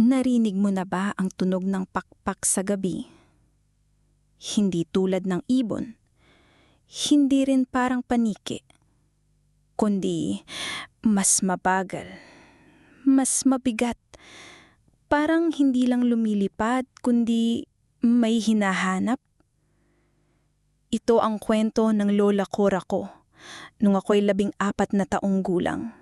Narinig mo na ba ang tunog ng pakpak sa gabi? Hindi tulad ng ibon. Hindi rin parang paniki. Kundi mas mabagal. Mas mabigat. Parang hindi lang lumilipad, kundi may hinahanap. Ito ang kwento ng lola Cora ko nung ako'y labing apat na taong gulang.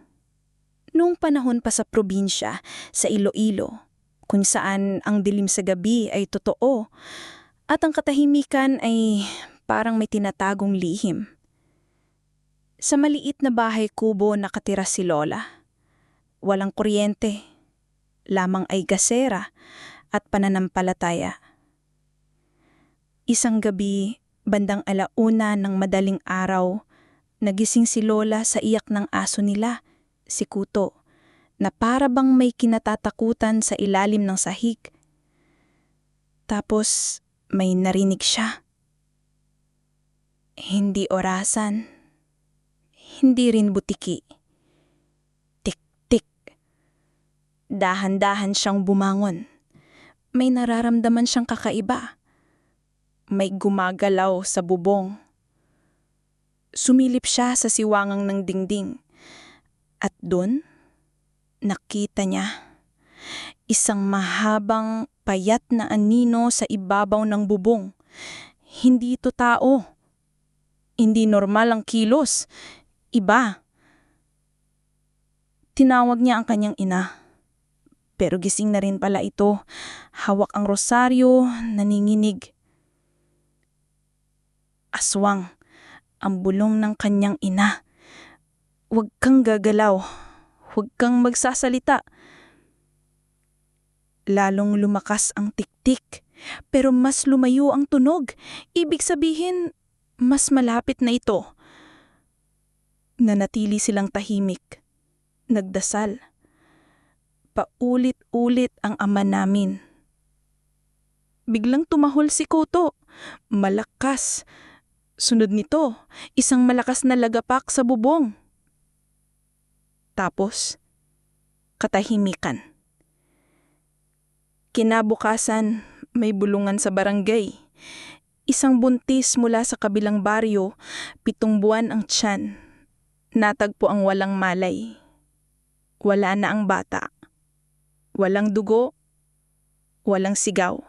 Noong panahon pa sa probinsya, sa Iloilo, kung saan ang dilim sa gabi ay totoo at ang katahimikan ay parang may tinatagong lihim. Sa maliit na bahay kubo nakatira si Lola. Walang kuryente, lamang ay gasera at pananampalataya. Isang gabi, bandang alauna ng madaling araw, nagising si Lola sa iyak ng aso nila, si Kuto, na para bang may kinatatakutan sa ilalim ng sahig. Tapos may narinig siya. Hindi orasan. Hindi rin butiki. Tik-tik. Dahan-dahan siyang bumangon. May nararamdaman siyang kakaiba. May gumagalaw sa bubong. Sumilip siya sa siwangang ng dingding. At doon, nakita niya isang mahabang payat na anino sa ibabaw ng bubong. Hindi ito tao. Hindi normal ang kilos. Iba. Tinawag niya ang kanyang ina. Pero gising na rin pala ito. Hawak ang rosaryo, naninginig. Aswang, ang bulong ng kanyang ina. Huwag kang gagalaw. Huwag kang magsasalita. Lalong lumakas ang tiktik, pero mas lumayo ang tunog. Ibig sabihin, mas malapit na ito. Nanatili silang tahimik. Nagdasal. Paulit-ulit ang ama namin. Biglang tumahol si Koto. Malakas. Sunod nito, isang malakas na lagapak sa bubong. Tapos, katahimikan. Kinabukasan, may bulungan sa barangay. Isang buntis mula sa kabilang baryo, pitong buwan ang tiyan. Natagpo ang walang malay. Wala na ang bata. Walang dugo. Walang sigaw.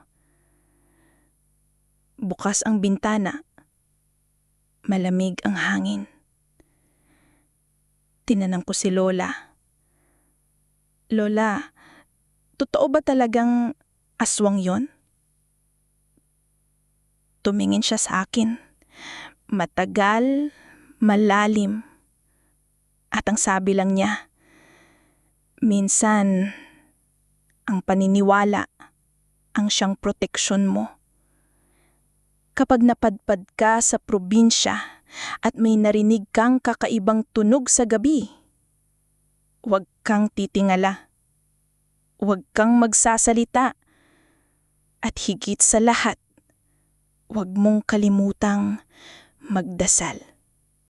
Bukas ang bintana. Malamig ang hangin. Tinanong ko si Lola. Lola, totoo ba talagang aswang yon? Tumingin siya sa akin. Matagal, malalim. At ang sabi lang niya, minsan, ang paniniwala ang siyang proteksyon mo. Kapag napadpad ka sa probinsya at may narinig kang kakaibang tunog sa gabi, huwag kang titingala. Huwag kang magsasalita. At higit sa lahat, huwag mong kalimutang magdasal.